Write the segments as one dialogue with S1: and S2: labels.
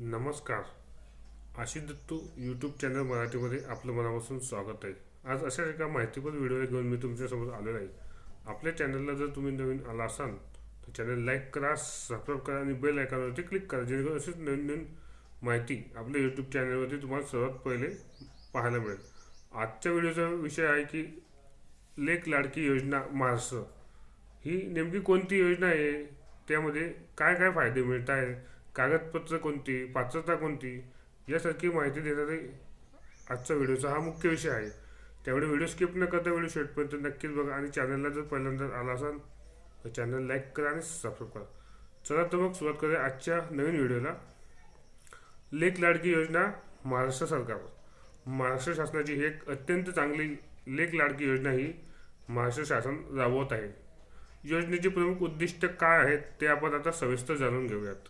S1: नमस्कार. Ashish Dattu YouTube channel मराठीमध्ये आपलं मनापासून स्वागत आहे. आज अशा एका माहितीपर व्हिडिओ घेऊन मी तुमच्यासमोर आलेलो आहे. आपल्या चॅनलला जर तुम्ही नवीन आला असाल तर चॅनल लाईक करा सबस्क्राईब करा आणि बेल आयकॉनवरती क्लिक करा जेणेकरून अशीच नवीन नवीन माहिती आपल्या यूट्यूब चॅनलवरती तुम्हाला सर्वात पहिले पाहायला मिळेल. आजच्या व्हिडिओचा विषय आहे की लेख लाडकी योजना महाराष्ट्र. ही नेमकी कोणती योजना आहे? त्यामध्ये काय काय फायदे मिळत आहे कागदपत्र कोणती पात्रता कोणती यासारखी माहिती देणारे आजचा व्हिडिओचा हा मुख्य विषय आहे. त्यामुळे व्हिडिओ स्किप न करता व्हिडिओ शेवटपर्यंत नक्कीच बघा आणि चॅनलला जर पहिल्यांदा आला असाल तर चॅनल लाईक करा आणि सबस्क्राईब करा. चला तर मग सुरुवात करूया आजच्या नवीन व्हिडिओला. लेख लाडकी योजना महाराष्ट्र सरकारवर. महाराष्ट्र शासनाची ही एक अत्यंत चांगली लेख लाडकी योजना ही महाराष्ट्र शासन राबवत आहे. योजनेचे प्रमुख उद्दिष्ट काय आहेत ते आपण आता सविस्तर जाणून घेऊयात.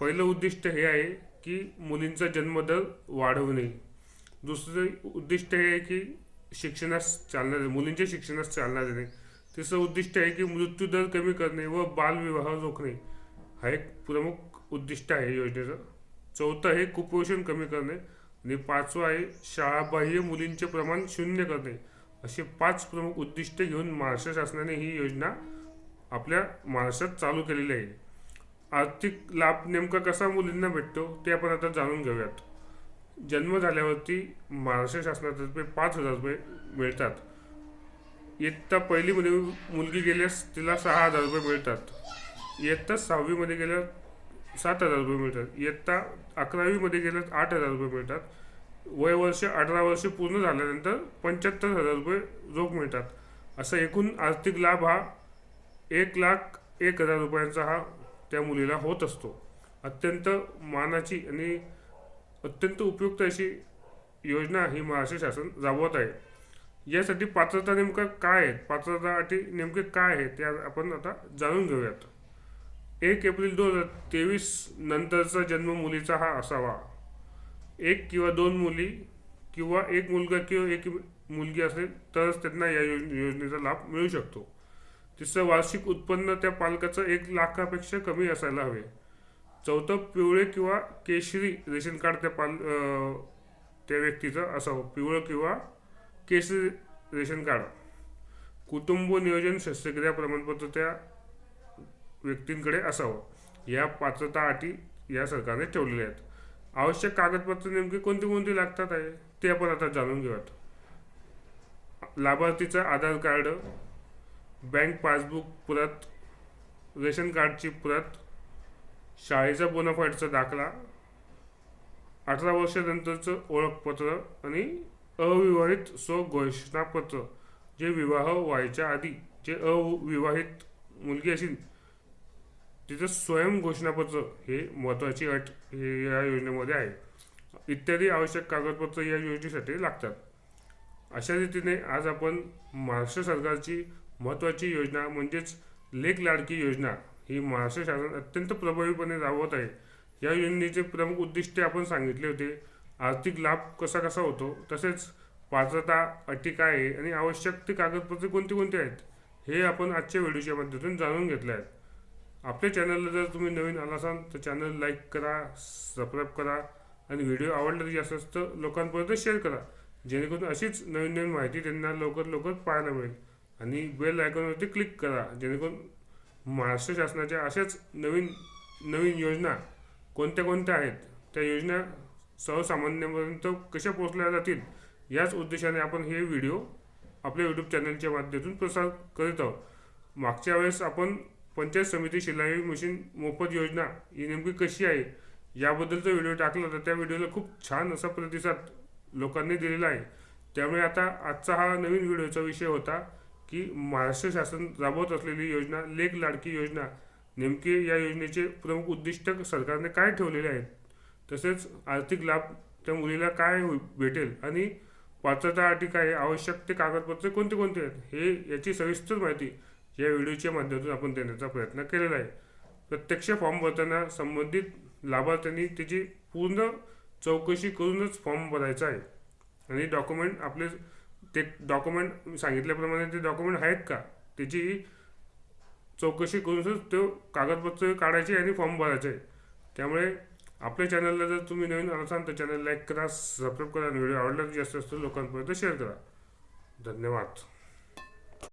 S1: पहिलं उद्दिष्ट हे आहे की मुलींचा जन्मदर वाढवणे. दुसरं उद्दिष्ट हे आहे की शिक्षणास चालना देणे मुलींच्या शिक्षणास चालना देणे. तिसरं उद्दिष्ट आहे की मृत्यूदर कमी करणे व बालविवाह रोखणे. हा एक प्रमुख उद्दिष्ट आहे योजनेचं. चौथं आहे कुपोषण कमी करणे आणि पाचवं आहे शाळाबाह्य मुलींचे प्रमाण शून्य करणे. असे पाच प्रमुख उद्दिष्ट घेऊन महाराष्ट्र शासनाने ही योजना आपल्या महाराष्ट्रात चालू केलेली आहे. आर्थिक लाभ नेमका कसा मुलींना भेटतो ते आपण आता जाणून घेऊयात. जन्म झाल्यावरती महाराष्ट्र शासनातर्फे पाच हजार रुपये मिळतात. इयत्ता पहिलीमध्ये मुलगी गेल्यास तिला सहा हजार रुपये मिळतात. इयत्ता सहावीमध्ये गेल्यास सात हजार रुपये मिळतात. इयत्ता अकरावीमध्ये गेल्यास आठ हजार रुपये मिळतात. वय वर्ष अठरा वर्ष पूर्ण झाल्यानंतर पंच्याहत्तर हजार रुपये रोख मिळतात. असा एकूण आर्थिक लाभ हा एक लाख एक हजार रुपयांचा हा त्या मुलीला होत असतो. अत्यंत मानाची आणि अत्यंत उपयुक्त अशी योजना ही महाराष्ट्र शासन राबवत आहे. यासाठी पात्रता नेमकं काय आहेत? पात्रता अटी नेमके काय आहे ते आपण आता जाणून घेऊयात. एक एप्रिल दोन हजार तेवीस नंतरचा जन्म मुलीचा हा असावा. एक किंवा दोन मुली किंवा एक मुलगा किंवा एक मुलगी असेल तरच त्यांना या योज- योजनेचा लाभ मिळू शकतो. तिसरं वार्षिक उत्पन्न त्या पालकाचं एक लाखापेक्षा कमी असायला हवे. चौथं पिवळे किंवा केशरी रेशन कार्ड त्या पाल त्या व्यक्तीचं असावं. पिवळं किंवा केशरी रेशन कार्ड. कुटुंब नियोजन शस्त्रक्रिया प्रमाणपत्र त्या व्यक्तींकडे असावं. या पात्रता अटी या सरकारने ठेवलेल्या आहेत. आवश्यक कागदपत्र नेमकी कोणती कोणती लागतात आहे ते आपण आता जाणून घेऊयात. लाभार्थीचं आधार कार्ड बँक पासबुक प्रत रेशन कार्डची प्रत शाळेचा बोनाफाईडचा दाखला अठरा वर्षानंतरचं ओळखपत्र आणि अविवाहित स्वघोषणापत्र जे विवाह व्हायच्या आधी जे अविवाहित मुलगी असेल तिचं स्वयं घोषणापत्र हे महत्त्वाची अट हे या योजनेमध्ये आहे. इत्यादी आवश्यक कागदपत्र या योजनेसाठी लागतात. अशा रीतीने आज आपण महाराष्ट्र सरकारची महत्त्वाची योजना म्हणजेच लेख लाडकी योजना ही महाराष्ट्र शासन अत्यंत प्रभावीपणे राबवत आहे. या योजनेचे प्रमुख उद्दिष्टे आपण सांगितले होते. आर्थिक लाभ कसा कसा होतो? तसेच पात्रता अटी काय आहे? आणि आवश्यक ते कागदपत्रे कोणती कोणती आहेत? हे आपण आजच्या व्हिडिओच्या माध्यमातून जाणून घेतले आहेत आपल्या चॅनलला जर तुम्ही नवीन आला असाल तर चॅनल लाईक करा सबस्क्राईब करा आणि व्हिडिओ आवडला तरी जास्त तर लोकांपर्यंत शेअर करा. जेणेकरून अशीच नवीन नवीन माहिती त्यांना लवकर लवकर पाहायला मिळेल. आणि बेल आयकॉनवरती क्लिक करा जेणेकरून महाराष्ट्र शासनाच्या अशाच नवीन नवीन योजना कोणत्या कोणत्या आहेत? त्या योजना सर्वसामान्यांपर्यंत कशा पोहोचल्या जातील? याच उद्देशाने आपण हे व्हिडिओ आपल्या यूट्यूब चॅनलच्या माध्यमातून प्रसार करीत आहोत. मागच्या वेळेस आपण पंचायत समिती शिलाई मशीन मोफत योजना ही नेमकी कशी आहे याबद्दलचा व्हिडिओ टाकला तर त्या व्हिडिओला खूप छान असा प्रतिसाद लोकांनी दिलेला आहे. त्यामुळे आता आजचा हा नवीन व्हिडिओचा विषय होता. की महाराष्ट्र शासन राबवत असलेली योजना लेख लाडकी योजना नेमके या योजनेचे प्रमुख उद्दिष्ट सरकारने काय ठेवलेले आहेत? तसेच आर्थिक लाभ त्या मुलीला काय होई- भेटेल? आणि पात्रता अटी काय? आहे, आवश्यक ते कागदपत्रे कोणते कोणते आहेत? हे याची सविस्तर माहिती या व्हिडिओच्या माध्यमातून आपण देण्याचा प्रयत्न केलेला आहे. प्रत्यक्ष फॉर्म भरताना संबंधित लाभार्थ्यांनी त्याची पूर्ण चौकशी करूनच फॉर्म भरायचा आहे. आणि डॉक्युमेंट आपले ते डॉक्युमेंट सांगितल्याप्रमाणे ते डॉक्युमेंट आहेत का? त्याची चौकशी करूनच तो कागदपत्र काढायचे आणि फॉर्म भरायचे. आहे त्यामुळे आपल्या चॅनलला जर तुम्ही नवीन असाल तर चॅनल लाईक करा सबस्क्राईब करा आणि व्हिडिओ आवडला जास्त जास्त लोकांपर्यंत शेअर करा. धन्यवाद.